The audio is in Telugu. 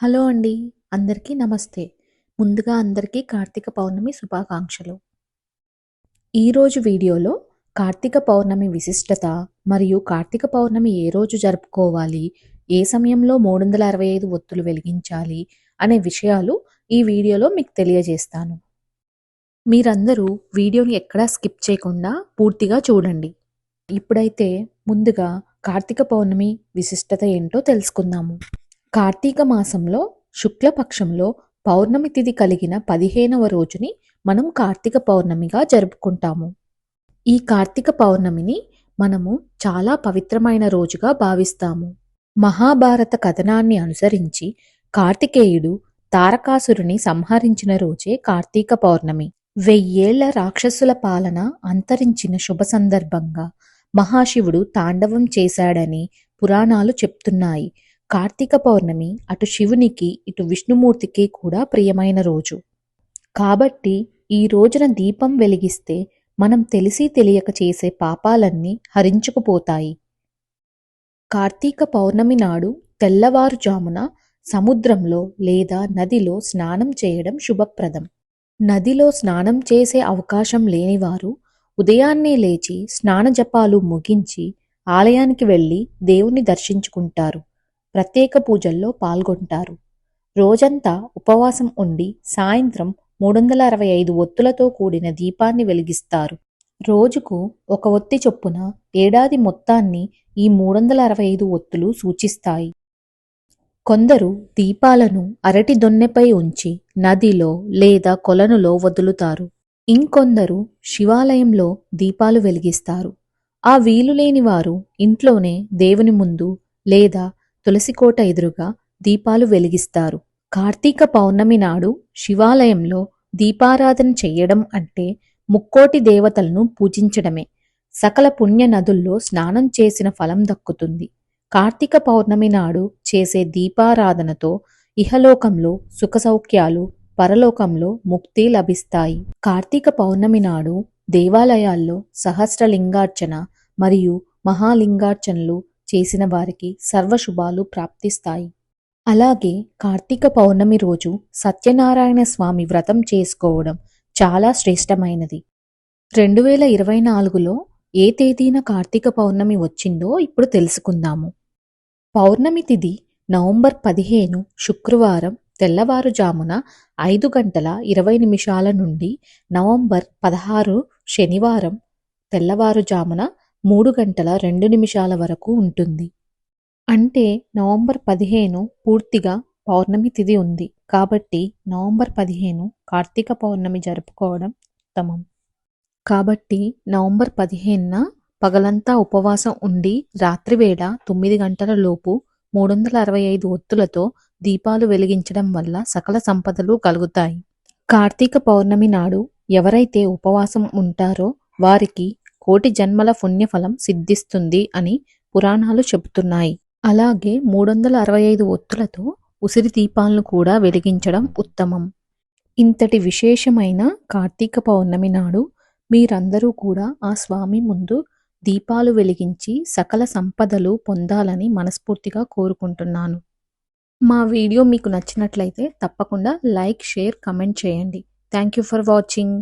హలో అండి. అందరికీ నమస్తే. ముందుగా అందరికీ కార్తీక పౌర్ణమి శుభాకాంక్షలు. ఈరోజు వీడియోలో కార్తీక పౌర్ణమి విశిష్టత మరియు కార్తీక పౌర్ణమి ఏ రోజు జరుపుకోవాలి ఏ సమయంలో మూడు వందల అరవై ఐదు ఒత్తులు వెలిగించాలి అనే విషయాలు ఈ వీడియోలో మీకు తెలియజేస్తాను. మీరందరూ వీడియోని ఎక్కడా స్కిప్ చేయకుండా పూర్తిగా చూడండి. ఇప్పుడైతే ముందుగా కార్తీక పౌర్ణమి విశిష్టత ఏంటో తెలుసుకుందాము. కార్తీక మాసంలో శుక్లపక్షంలో పౌర్ణమి తిథి కలిగిన పదిహేనవ రోజుని మనం కార్తీక పౌర్ణమిగా జరుపుకుంటాము. ఈ కార్తీక పౌర్ణమిని మనము చాలా పవిత్రమైన రోజుగా భావిస్తాము. మహాభారత కథనాన్ని అనుసరించి కార్తికేయుడు తారకాసురుని సంహరించిన రోజే కార్తీక పౌర్ణమి. వెయ్యేళ్ళ రాక్షసుల పాలన అంతరించిన శుభ సందర్భంగా మహాశివుడు తాండవం చేశాడని పురాణాలు చెప్తున్నాయి. కార్తీక పౌర్ణమి అటు శివునికి ఇటు విష్ణుమూర్తికి కూడా ప్రియమైన రోజు. కాబట్టి ఈ రోజున దీపం వెలిగిస్తే మనం తెలిసి తెలియక చేసే పాపాలన్నీ హరించుకుపోతాయి. కార్తీక పౌర్ణమి నాడు తెల్లవారుజామున సముద్రంలో లేదా నదిలో స్నానం చేయడం శుభప్రదం. నదిలో స్నానం చేసే అవకాశం లేనివారు ఉదయాన్నే లేచి స్నాన జపాలు ముగించి ఆలయానికి వెళ్ళి దేవుణ్ణి దర్శించుకుంటారు. ప్రత్యేక పూజల్లో పాల్గొంటారు. రోజంతా ఉపవాసం ఉండి సాయంత్రం మూడు వందల అరవై ఐదు ఒత్తులతో కూడిన దీపాన్ని వెలిగిస్తారు. రోజుకు ఒక ఒత్తి చొప్పున ఏడాది మొత్తాన్ని ఈ మూడు వందల అరవై ఐదు ఒత్తులు సూచిస్తాయి. కొందరు దీపాలను అరటి దొన్నెపై ఉంచి నదిలో లేదా కొలనులో వదులుతారు. ఇంకొందరు శివాలయంలో దీపాలు వెలిగిస్తారు. ఆ వీలు లేని వారు ఇంట్లోనే దేవుని ముందు లేదా తులసికోట ఎదురుగా దీపాలు వెలిగిస్తారు. కార్తీక పౌర్ణమి నాడు శివాలయంలో దీపారాధన చెయ్యడం అంటే ముక్కోటి దేవతలను పూజించడమే. సకల పుణ్య నదుల్లో స్నానం చేసిన ఫలం దక్కుతుంది. కార్తీక పౌర్ణమి నాడు చేసే దీపారాధనతో ఇహలోకంలో సుఖ సౌఖ్యాలు పరలోకంలో ముక్తి లభిస్తాయి. కార్తీక పౌర్ణమి నాడు దేవాలయాల్లో సహస్రలింగార్చన మరియు మహాలింగార్చనలు చేసిన వారికి సర్వశుభాలు ప్రాప్తిస్తాయి. అలాగే కార్తీక పౌర్ణమి రోజు సత్యనారాయణ స్వామి వ్రతం చేసుకోవడం చాలా శ్రేష్టమైనది. రెండు వేల ఇరవై నాలుగులో ఏ తేదీన కార్తీక పౌర్ణమి వచ్చిందో ఇప్పుడు తెలుసుకుందాము. పౌర్ణమి తిథి నవంబర్ పదిహేను శుక్రవారం తెల్లవారుజామున ఐదు గంటల ఇరవై నిమిషాల నుండి నవంబర్ పదహారు శనివారం తెల్లవారుజామున మూడు గంటల రెండు నిమిషాల వరకు ఉంటుంది. అంటే నవంబర్ పదిహేను పూర్తిగా పౌర్ణమి తిథి ఉంది. కాబట్టి నవంబర్ పదిహేను కార్తీక పౌర్ణమి జరుపుకోవడం ఉత్తమం. కాబట్టి నవంబర్ పదిహేనున పగలంతా ఉపవాసం ఉండి రాత్రివేళ తొమ్మిది గంటల లోపు మూడు వందల అరవై ఐదు ఒత్తులతో దీపాలు వెలిగించడం వల్ల సకల సంపదలు కలుగుతాయి. కార్తీక పౌర్ణమి నాడు ఎవరైతే ఉపవాసం ఉంటారో వారికి కోటి జన్మల పుణ్యఫలం సిద్ధిస్తుంది అని పురాణాలు చెబుతున్నాయి. అలాగే మూడు వందల అరవై ఐదు ఒత్తులతో ఉసిరి దీపాలను కూడా వెలిగించడం ఉత్తమం. ఇంతటి విశేషమైన కార్తీక పౌర్ణమి నాడు మీరందరూ కూడా ఆ స్వామి ముందు దీపాలు వెలిగించి సకల సంపదలు పొందాలని మనస్ఫూర్తిగా కోరుకుంటున్నాను. మా వీడియో మీకు నచ్చినట్లయితే తప్పకుండా లైక్ షేర్ కమెంట్ చేయండి. Thank you for watching.